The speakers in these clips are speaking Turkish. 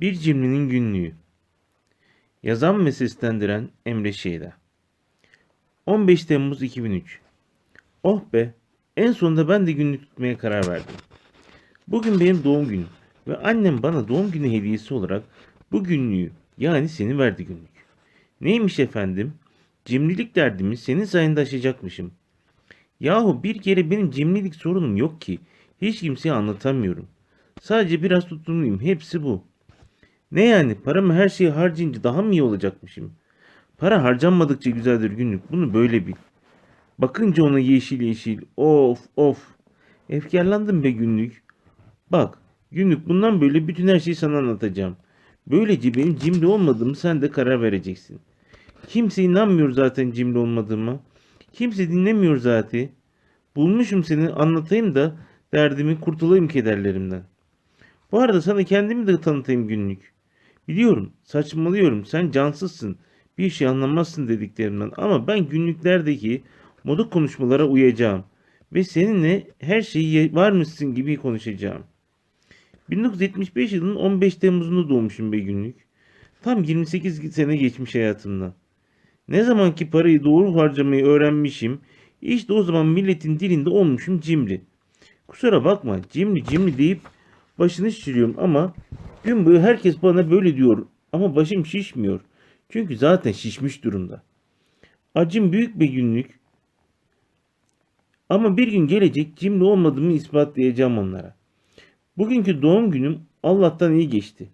Bir Cimrinin Günlüğü Yazan ve seslendiren Emre Şeyda 15 Temmuz 2003 Oh be! En sonunda ben de günlük tutmaya karar verdim. Bugün benim doğum günüm ve annem bana doğum günü hediyesi olarak bu günlüğü yani seni verdi günlük. Neymiş efendim? Cimrilik derdimi senin sayende aşacakmışım. Yahu bir kere benim cimrilik sorunum yok ki. Hiç kimseye anlatamıyorum. Sadece biraz tutumluyum. Hepsi bu. Ne yani paramı her şeye harcayınca daha mı iyi olacakmışım? Para harcanmadıkça güzeldir günlük. Bunu böyle bil. Bakınca ona yeşil yeşil. Of of. Efkarlandım be günlük. Bak günlük bundan böyle bütün her şeyi sana anlatacağım. Böylece benim cimri olmadığımı sen de karar vereceksin. Kimse inanmıyor zaten cimri olmadığıma. Kimse dinlemiyor zaten. Bulmuşum seni anlatayım da derdimi kurtulayım kederlerimden. Bu arada sana kendimi de tanıtayım günlük. Biliyorum saçmalıyorum sen cansızsın. Bir şey anlamazsın dediklerimden ama ben günlüklerdeki moda konuşmalara uyacağım. Ve seninle her şeyi varmışsın gibi konuşacağım. 1975 yılının 15 Temmuz'unda doğmuşum be günlük. Tam 28 sene geçmiş hayatımdan. Ne zamanki parayı doğru harcamayı öğrenmişim, işte o zaman milletin dilinde olmuşum cimri. Kusura bakma cimri cimri deyip başını şişiriyorum ama gün boyu herkes bana böyle diyor ama başım şişmiyor. Çünkü zaten şişmiş durumda. Acım büyük bir günlük. Ama bir gün gelecek cimri olmadığımı ispatlayacağım onlara. Bugünkü doğum günüm Allah'tan iyi geçti.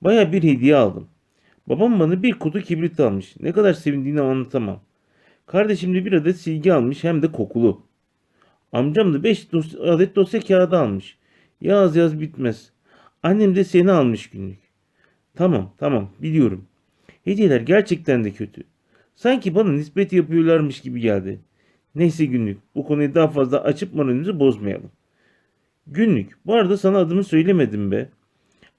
Baya bir hediye aldım. Babam bana bir kutu kibrit almış. Ne kadar sevindiğini anlatamam. Kardeşim de bir adet silgi almış hem de kokulu. Amcam da 5 adet dosya kağıdı almış. Yaz yaz bitmez. Annem de seni almış günlük. Tamam tamam biliyorum. Hediyeler gerçekten de kötü. Sanki bana nispet yapıyorlarmış gibi geldi. Neyse günlük bu konuyu daha fazla açıp moralimizi bozmayalım. Günlük bu arada sana adımı söylemedim be.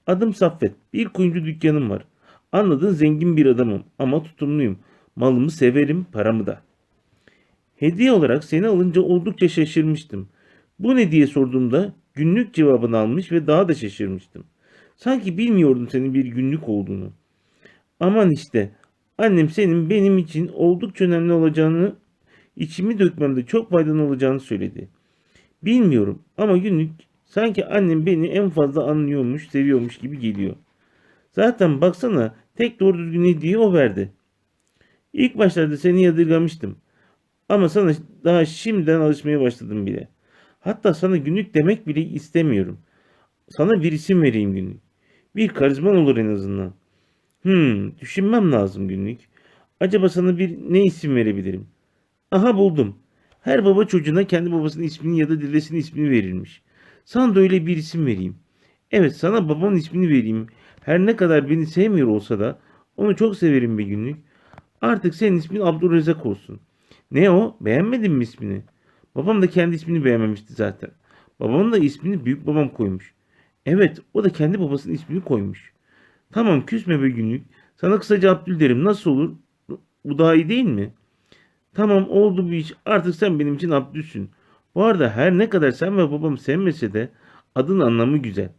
Adım Saffet. Bir kuyumcu dükkanım var. Anladın zengin bir adamım ama tutumluyum. Malımı severim, paramı da. Hediye olarak seni alınca oldukça şaşırmıştım. Bu ne diye sorduğumda günlük cevabını almış ve daha da şaşırmıştım. Sanki bilmiyordum senin bir günlük olduğunu. Aman işte annem senin benim için oldukça önemli olacağını, içimi dökmemde çok faydalı olacağını söyledi. Bilmiyorum ama günlük sanki annem beni en fazla anlıyormuş, seviyormuş gibi geliyor. Zaten baksana tek doğru düzgün hediye o verdi. İlk başlarda seni yadırgamıştım. Ama sana daha şimdiden alışmaya başladım bile. Hatta sana günlük demek bile istemiyorum. Sana bir isim vereyim günlük. Bir karizman olur en azından. Hmm, düşünmem lazım günlük. Acaba sana bir ne isim verebilirim? Aha buldum. Her baba çocuğuna kendi babasının ismini ya da dedesinin ismini verilmiş. Sana da öyle bir isim vereyim. Evet sana babamın ismini vereyim. Her ne kadar beni sevmiyor olsa da onu çok severim bir günlük. Artık senin ismin Abdurrezzak olsun. Ne o? Beğenmedin mi ismini? Babam da kendi ismini beğenmemişti zaten. Babamın da ismini büyük babam koymuş. Evet o da kendi babasının ismini koymuş. Tamam küsme be günlük. Sana kısaca Abdül derim. Nasıl olur? Bu daha iyi değil mi? Tamam oldu bu iş. Artık sen benim için Abdülsün. Bu arada her ne kadar sen ve babam sevmese de adın anlamı güzel.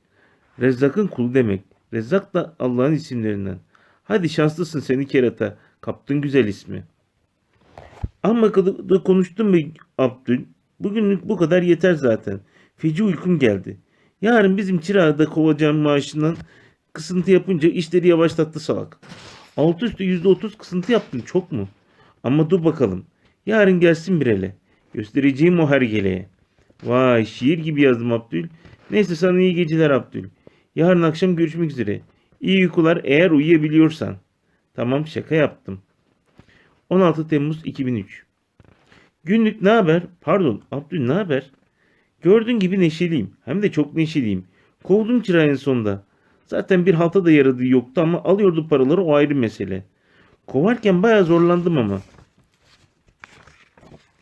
Rezzak'ın kulu demek. Rezzak da Allah'ın isimlerinden. Hadi şanslısın seni kerata. Kaptın güzel ismi. Amma da konuştum be Abdül. Bugünlük bu kadar yeter zaten. Feci uykum geldi. Yarın bizim çırağda kovacağım maaşından kısıntı yapınca işleri yavaşlattı salak. Alt üstü yüzde otuz kısıntı yaptın çok mu? Ama dur bakalım. Yarın gelsin bir hele. Göstereceğim o hergeleye. Vay şiir gibi yazdım Abdül. Neyse sana iyi geceler Abdül. Yarın akşam görüşmek üzere. İyi uykular eğer uyuyabiliyorsan. Tamam şaka yaptım. 16 Temmuz 2003 Günlük ne haber? Pardon Abdül ne haber? Gördüğün gibi neşeliyim. Hem de çok neşeliyim. Kovdum çırağın sonunda. Zaten bir halta da yaradığı yoktu ama alıyordu paraları o ayrı mesele. Kovarken bayağı zorlandım ama.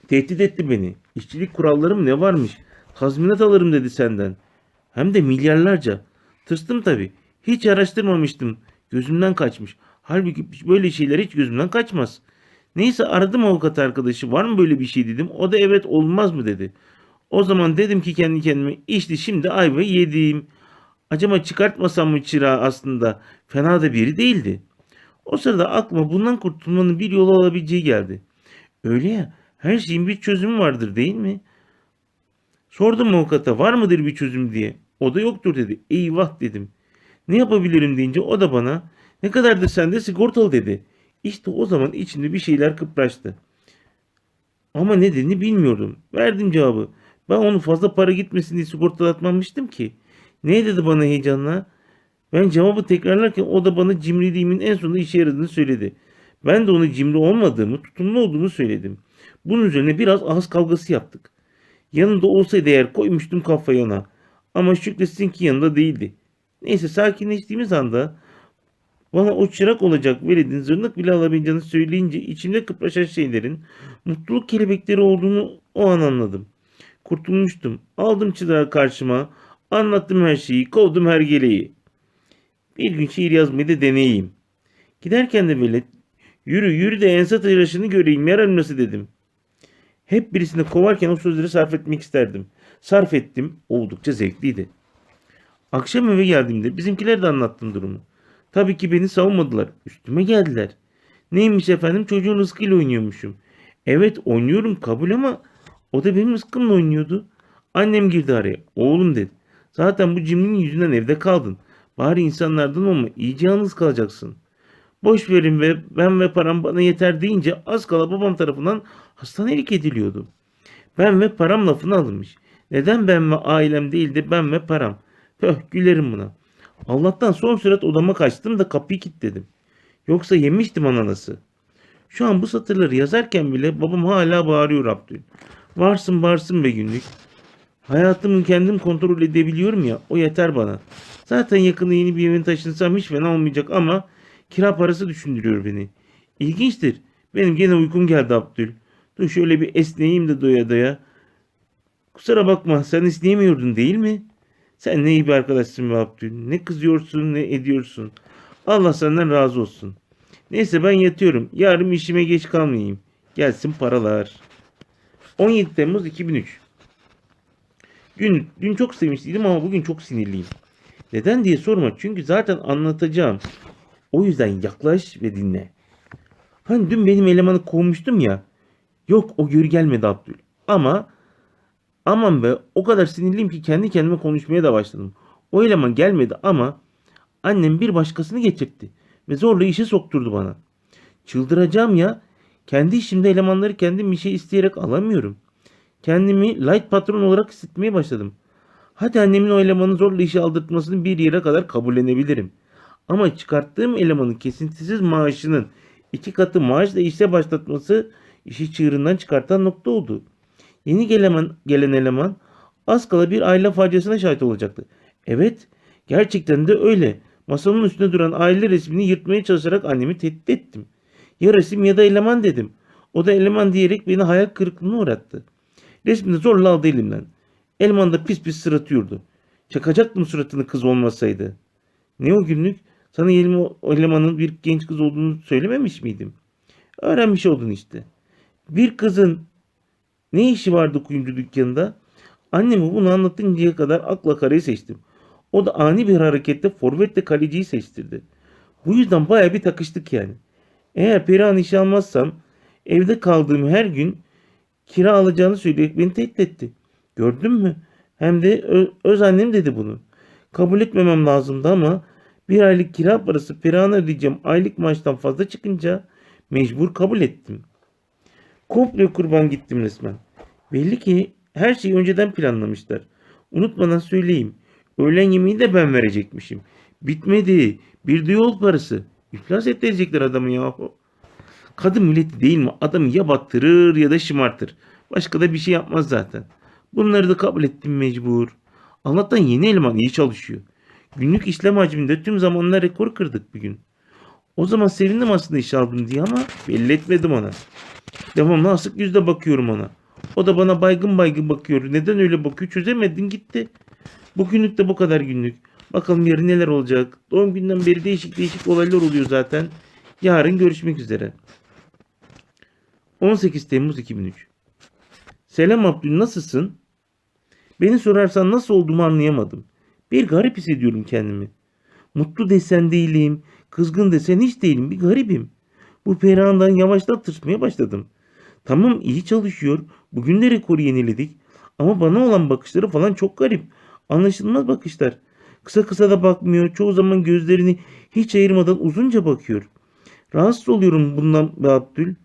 Tehdit etti beni. İşçilik kurallarım ne varmış? Tazminat alırım dedi senden. Hem de milyarlarca. Tırstım tabii. Hiç araştırmamıştım. Gözümden kaçmış. Halbuki böyle şeyler hiç gözümden kaçmaz. Neyse aradım avukat arkadaşı. Var mı böyle bir şey dedim. O da evet olmaz mı dedi. O zaman dedim ki kendi kendime işte şimdi ayva yedim. Acaba çıkartmasam mı çırağı aslında fena da biri değildi. O sırada aklıma bundan kurtulmanın bir yolu olabileceği geldi. Öyle ya her şeyin bir çözümü vardır değil mi? Sordum avukata var mıdır bir çözüm diye. O da yoktur dedi. Eyvah dedim. Ne yapabilirim deyince o da bana ne kadardır sende sigortalı dedi. İşte o zaman içimde bir şeyler kıpraştı. Ama nedenini bilmiyordum. Verdim cevabı. Ben onu fazla para gitmesin diye sigortalatmamıştım ki. Ne dedi bana heyecanla? Ben cevabı tekrarlarken o da bana cimriliğimin en sonunda işe yaradığını söyledi. Ben de ona cimri olmadığımı, tutumlu olduğumu söyledim. Bunun üzerine biraz ağız kavgası yaptık. Yanında olsaydı eğer koymuştum kafayı ona. Ama şükretsin ki yanında değildi. Neyse sakinleştiğimiz anda bana o çırak olacak veledin zırnık bile alabileceğini söyleyince içimde kıpraşan şeylerin mutluluk kelebekleri olduğunu o an anladım. Kurtulmuştum. Aldım çırağı karşıma. Anlattım her şeyi. Kovdum her geleği. Bir gün şiir yazmayı da deneyeyim. Giderken de böyle yürü yürü de ense tıraşını göreyim yarın nasıl dedim. Hep birisini kovarken o sözleri sarf etmek isterdim. Sarf ettim. Oldukça zevkliydi. Akşam eve geldiğimde bizimkiler de anlattım durumu. Tabii ki beni savunmadılar. Üstüme geldiler. Neymiş efendim çocuğun rızkıyla oynuyormuşum. Evet oynuyorum kabul ama o da benim rızkımla oynuyordu. Annem girdi araya. Oğlum dedi. Zaten bu cimrinin yüzünden evde kaldın. Bari insanlardan olma. iyice yalnız kalacaksın. Boş verin ve ben ve param bana yeter deyince az kala babam tarafından hastanelik ediliyordu. Ben ve param lafını alınmış. Neden ben ve ailem değil de ben ve param? Pöh gülerim buna. Allah'tan son sürat odama kaçtım da kapıyı kilitledim. Yoksa yemiştim ananası. Şu an bu satırları yazarken bile babam hala bağırıyor Abdül. Varsın varsın be günlük. Hayatımı kendim kontrol edebiliyorum ya o yeter bana. Zaten yakında yeni bir evin taşınsam hiç fena olmayacak ama kira parası düşündürüyor beni. İlginçtir. Benim gene uykum geldi Abdül. Dur şöyle bir esneyeyim de doya doya. Kusura bakma sen esneyemiyordun değil mi? Sen ne iyi bir arkadaşsın be Abdül. Ne kızıyorsun ne ediyorsun. Allah senden razı olsun. Neyse ben yatıyorum. Yarın işime geç kalmayayım. Gelsin paralar. 17 Temmuz 2003 Dün, dün çok sevinçliydim ama bugün çok sinirliyim. Neden diye sorma çünkü zaten anlatacağım. O yüzden yaklaş ve dinle. Hani dün benim elemanı kovmuştum ya. Yok o geri gelmedi Abdül. Ama aman be o kadar sinirliyim ki kendi kendime konuşmaya da başladım. O eleman gelmedi ama annem bir başkasını getirtti ve zorla işe sokturdu bana. Çıldıracağım ya. Kendi işimde elemanları kendim bir şey isteyerek alamıyorum. Kendimi light patron olarak hissetmeye başladım. Hadi annemin o elemanı zorla işe aldırtmasını bir yere kadar kabullenebilirim. Ama çıkarttığım elemanın kesintisiz maaşının iki katı maaşla işe başlatması işi çığırından çıkartan nokta oldu. Yeni gelen, gelen eleman az kala bir aile faciasına şahit olacaktı. Evet gerçekten de öyle. Masanın üstünde duran aile resmini yırtmaya çalışarak annemi tehdit ettim. Ya resim ya da eleman dedim. O da eleman diyerek beni hayal kırıklığına uğrattı. Resmini zorla aldı elimden. Elman da pis pis sıratıyordu. Çakacaktım suratını kız olmasaydı. Ne o günlük? Sana elemanın bir genç kız olduğunu söylememiş miydim? Öğrenmiş oldun işte. Bir kızın ne işi vardı kuyumcu dükkanında? Anneme bunu anlatıncaya kadar akla karayı seçtim. O da ani bir harekette forvetle kaleciyi seçtirdi. Bu yüzden baya bir takıştık yani. Eğer Perihan işe almazsam evde kaldığım her gün kira alacağını söyleyerek beni tehdit etti. Gördün mü? Hem de öz annem dedi bunu. Kabul etmemem lazımdı ama bir aylık kira parası Perihan'a ödeyeceğim aylık maaştan fazla çıkınca mecbur kabul ettim. Komple kurban gittim resmen. Belli ki her şeyi önceden planlamışlar. Unutmadan söyleyeyim. Öğlen yemeği de ben verecekmişim. Bitmedi. Bir de yol parası. İflas ettirecekler adamı yahu. Kadın milleti değil mi? Adamı ya battırır ya da şımartır. Başka da bir şey yapmaz zaten. Bunları da kabul ettim mecbur. Allah'tan yeni eleman iyi çalışıyor. Günlük işlem hacminde tüm zamanlar rekor kırdık bir gün. O zaman sevindim aslında iş aldım diye ama belli etmedim ona. Devamlı asık yüzle bakıyorum ona. O da bana baygın baygın bakıyor. Neden öyle bakıyor çözemedin gitti. Bugünlük de bu kadar günlük. Bakalım yarın neler olacak. Doğum günden beri değişik değişik olaylar oluyor zaten. Yarın görüşmek üzere. 18 Temmuz 2003 Selam Abdül nasılsın? Beni sorarsan nasıl olduğumu anlayamadım. Bir garip hissediyorum kendimi. Mutlu desen değilim, kızgın desen hiç değilim. Bir garibim. Bu Perihan'dan yavaştan tırsmaya başladım. Tamam iyi çalışıyor. Bugün de rekoru yeniledik. Ama bana olan bakışları falan çok garip. Anlaşılmaz bakışlar. Kısa kısa da bakmıyor. Çoğu zaman gözlerini hiç ayırmadan uzunca bakıyor. Rahatsız oluyorum bundan be Abdül.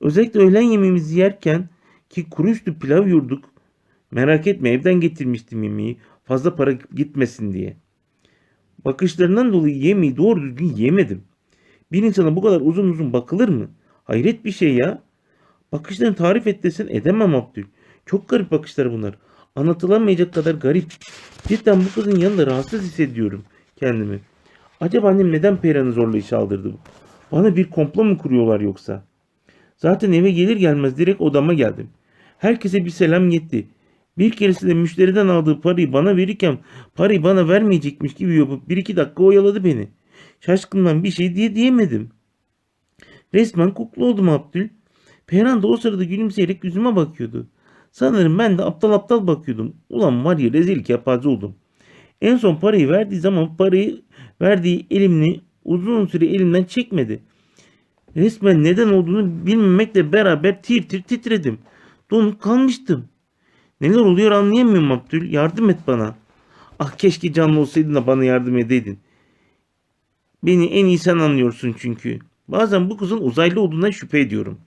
Özellikle öğlen yemeğimizi yerken ki kuru üstü pilav yurduk. Merak etme evden getirmiştim yemeği. Fazla para gitmesin diye. Bakışlarından dolayı yemeği doğru düzgün yemedim. Bir insana bu kadar uzun uzun bakılır mı? Hayret bir şey ya. Bakışlarını tarif et desen edemem Abdül. Çok garip bakışlar bunlar. Anlatılamayacak kadar garip. Cidden bu kızın yanında rahatsız hissediyorum kendimi. Acaba annem neden Perihan'ı zorla işe aldırdı? Bana bir komplo mu kuruyorlar yoksa? Zaten eve gelir gelmez direkt odama geldim. Herkese bir selam yetti. Bir keresinde müşteriden aldığı parayı bana verirken parayı bana vermeyecekmiş gibi yapıp bir iki dakika oyaladı beni. Şaşkından bir şey diye diyemedim. Resmen kuklu oldum Abdül. Perihan da o sırada gülümseyerek yüzüme bakıyordu. Sanırım ben de aptal aptal bakıyordum. Ulan var ya rezil kepaze oldum. En son parayı verdiği zaman parayı verdiği elimini uzun süre elimden çekmedi. Resmen neden olduğunu bilmemekle beraber tir tir titredim. Donup kalmıştım. Neler oluyor anlayamıyorum Abdül. Yardım et bana. Ah keşke canlı olsaydın da bana yardım edeydin. Beni en iyi sen anlıyorsun çünkü. Bazen bu kızın uzaylı olduğundan şüphe ediyorum.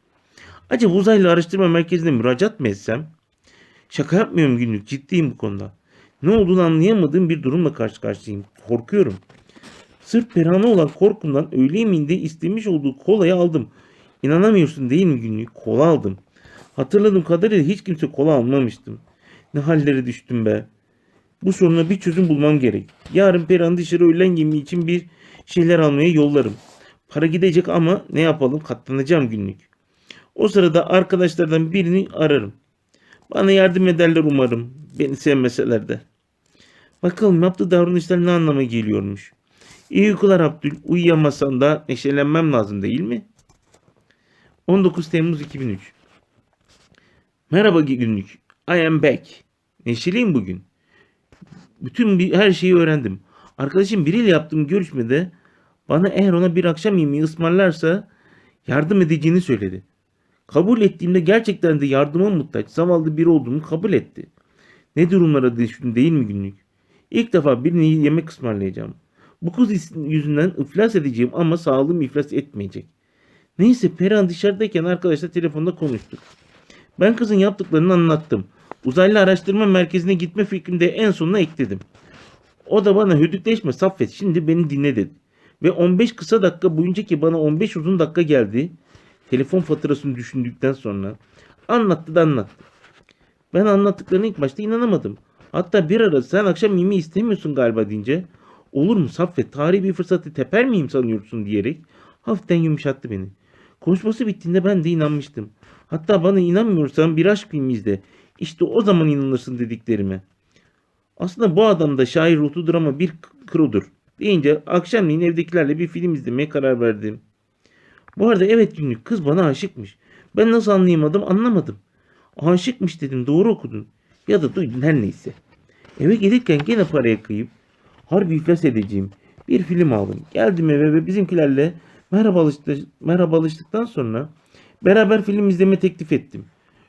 Acaba uzaylı araştırma merkezine müracaat mı etsem? Şaka yapmıyorum günlük. Ciddiyim bu konuda. Ne olduğunu anlayamadığım bir durumla karşı karşıyayım. Korkuyorum. Sırf Perihan'a olan korkumdan öğle yemeğinde istemiş olduğu kolayı aldım. İnanamıyorsun değil mi günlük? Kola aldım. Hatırladığım kadarıyla hiç kimse kola almamıştım. Ne hallere düştüm be. Bu soruna bir çözüm bulmam gerek. Yarın Perihan dışarı öğlen yemeği için bir şeyler almaya yollarım. Para gidecek ama ne yapalım katlanacağım günlük. O sırada arkadaşlardan birini ararım. Bana yardım ederler umarım. Beni sevmeseler de. Bakalım yaptığı davranışlar ne anlama geliyormuş. İyi uykular Abdül. Uyuyamasan da neşelenmem lazım değil mi? 19 Temmuz 2003 Merhaba günlük. I am back. Neşeliyim bugün. Bütün bir, her şeyi öğrendim. Arkadaşım biriyle yaptığım görüşmede bana eğer ona bir akşam yemeği ısmarlarsa yardım edeceğini söyledi. Kabul ettiğimde gerçekten de yardıma muhtaç, zavallı biri olduğumu kabul etti. Ne durumlara düştüm değil mi günlük? İlk defa birine yemek ısmarlayacağım. Bu kız yüzünden iflas edeceğim ama sağlığım iflas etmeyecek. Neyse Perihan dışarıdayken arkadaşla telefonda konuştuk. Ben kızın yaptıklarını anlattım. Uzaylı araştırma merkezine gitme fikrini de en sonuna ekledim. O da bana hüdükleşme Saffet şimdi beni dinle dedi. Ve 15 kısa dakika boyunca ki bana 15 uzun dakika geldi. Telefon faturasını düşündükten sonra anlattı da anlattı. Ben anlattıklarına ilk başta inanamadım. Hatta bir ara sen akşam yemeği istemiyorsun galiba deyince olur mu Saffet tarihi bir fırsatı teper miyim sanıyorsun diyerek hafiften yumuşattı beni. Konuşması bittiğinde ben de inanmıştım. Hatta bana inanmıyorsan bir aşk filmi izle. İşte o zaman inanırsın dediklerime. Aslında bu adam da şair ruhludur ama bir krudur. Deyince akşamleyin evdekilerle bir film izlemeye karar verdim. Bu arada evet günlük kız bana aşıkmış. Ben nasıl anlayamadım anlamadım. Aşıkmış dedim doğru okudun. Ya da duydun her neyse. Eve gelirken gene paraya kıyıp harbi iflas edeceğim. Bir film aldım. Geldim eve ve bizimkilerle merhabalaştı, merhabalaştıktan sonra beraber film izleme teklif ettim.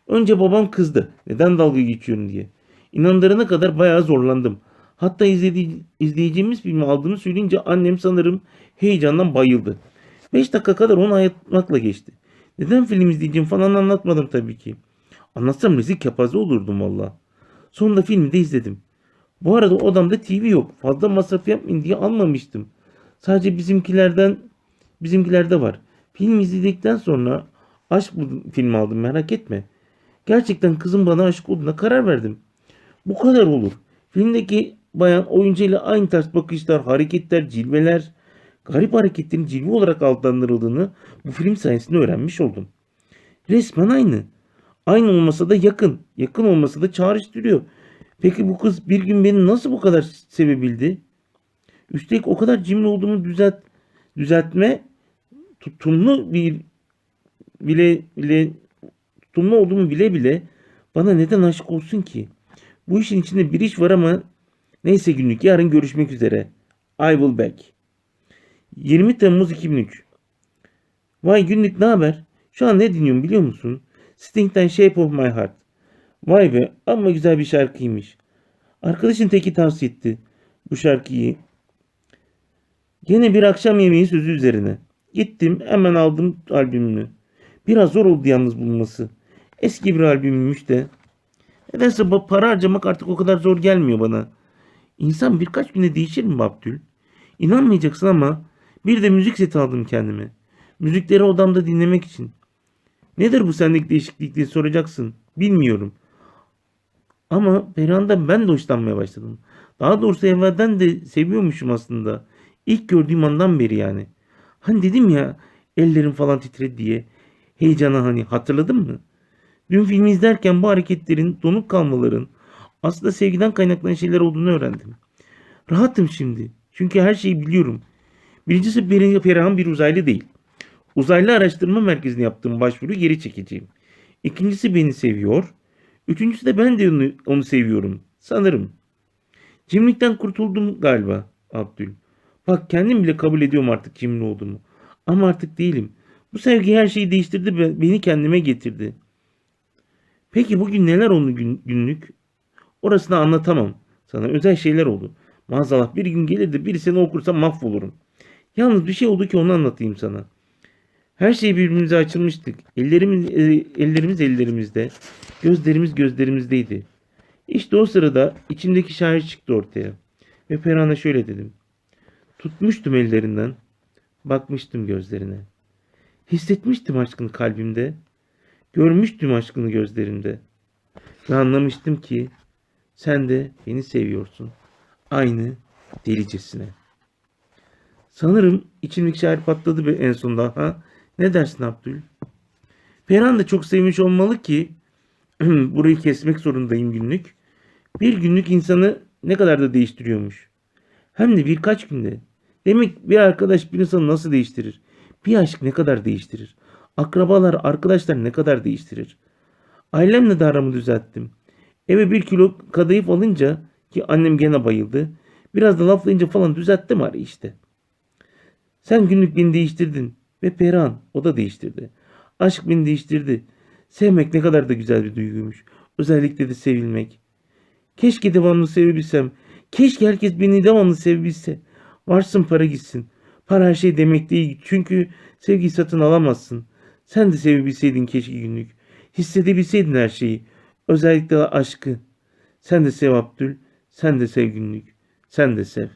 Önce babam kızdı. Neden dalga geçiyorsun diye. İnandırana kadar bayağı zorlandım. Hatta izlediği, izleyeceğimiz filmi aldığını söyleyince annem sanırım heyecandan bayıldı. 5 dakika kadar onu ayırtmakla geçti. Neden film izleyeceğim falan anlatmadım tabii ki. Anlatsam rezil kepaze olurdum valla. Sonunda filmi de izledim. Bu arada odamda TV yok. Fazla masraf yapmayın diye almamıştım. Sadece bizimkilerden bizimkilerde var. Film izledikten sonra aşk bu film aldım merak etme. Gerçekten kızım bana aşık olduğuna karar verdim. Bu kadar olur. Filmdeki bayan oyuncuyla aynı ters bakışlar, hareketler, cilveler, garip hareketlerin cilve olarak adlandırıldığını bu film sayesinde öğrenmiş oldum. Resmen aynı. Aynı olmasa da yakın. Yakın olmasa da çağrıştırıyor. Peki bu kız bir gün beni nasıl bu kadar sevebildi? Üstelik o kadar cimri olduğumu düzelt, düzeltme tutumlu bir bile bile tutumlu olduğumu bile bile bana neden aşık olsun ki? Bu işin içinde bir iş var ama Neyse günlük yarın görüşmek üzere. I will back. 20 Temmuz 2003 Vay günlük ne haber? Şu an ne dinliyorum biliyor musun? Sting'den Shape of My Heart. Vay be ama güzel bir şarkıymış. Arkadaşın teki tavsiye etti bu şarkıyı. Gene bir akşam yemeği sözü üzerine. Gittim hemen aldım albümünü. Biraz zor oldu yalnız bulması. Eski bir albümmüş de. Nedense para harcamak artık o kadar zor gelmiyor bana. İnsan birkaç güne değişir mi Abdül? İnanmayacaksın ama bir de müzik seti aldım kendime. Müzikleri odamda dinlemek için. Nedir bu sendeki değişiklik diye soracaksın. Bilmiyorum. Ama Perihan'dan ben de hoşlanmaya başladım. Daha doğrusu evvelden de seviyormuşum aslında. İlk gördüğüm andan beri yani. Hani dedim ya ellerim falan titredi diye. Heyecana hani hatırladın mı? Dün filmi izlerken bu hareketlerin, donuk kalmaların aslında sevgiden kaynaklanan şeyler olduğunu öğrendim. Rahatım şimdi. Çünkü her şeyi biliyorum. Birincisi Peri- Perihan bir uzaylı değil. Uzaylı Araştırma Merkezi'ne yaptığım başvuru geri çekeceğim. İkincisi beni seviyor. Üçüncüsü de ben de onu, onu seviyorum. Sanırım. Cimrilikten kurtuldum galiba Abdül. Bak kendim bile kabul ediyorum artık cimri olduğumu. Ama artık değilim. Bu sevgi her şeyi değiştirdi ve beni kendime getirdi. Peki bugün neler gün- günlük? Orasını anlatamam. Sana özel şeyler oldu. Maazallah bir gün gelir de biri seni okursa mahvolurum. Yalnız bir şey oldu ki onu anlatayım sana. Her şey birbirimize açılmıştık. Ellerimiz, e, ellerimiz ellerimizde. Gözlerimiz gözlerimizdeydi. İşte o sırada içimdeki şair çıktı ortaya. Ve Perihan'a şöyle dedim. Tutmuştum ellerinden. Bakmıştım gözlerine. Hissetmiştim aşkını kalbimde. Görmüştüm aşkını gözlerimde. Ve anlamıştım ki sen de beni seviyorsun. Aynı delicesine. Sanırım içimdeki şair patladı be en sonunda. Ha? Ne dersin Abdül? Perihan da çok sevmiş olmalı ki burayı kesmek zorundayım günlük. Bir günlük insanı ne kadar da değiştiriyormuş. Hem de birkaç günde. Demek bir arkadaş bir insanı nasıl değiştirir? Bir aşk ne kadar değiştirir? Akrabalar, arkadaşlar ne kadar değiştirir? Ailemle de aramı düzelttim. Eve bir kilo kadayıf alınca ki annem gene bayıldı. Biraz da laflayınca falan düzelttim arayı işte. Sen günlük beni değiştirdin. Ve Perihan o da değiştirdi. Aşk beni değiştirdi. Sevmek ne kadar da güzel bir duyguymuş. Özellikle de sevilmek. Keşke devamlı sevebilsem. Keşke herkes beni devamlı sevebilse. Varsın para gitsin. Para her şey demek değil. Çünkü sevgiyi satın alamazsın. Sen de sevebilseydin keşke günlük. Hissedebilseydin her şeyi. Özellikle aşkı. Sen de sev Abdül. Sen de sev günlük. Sen de sev.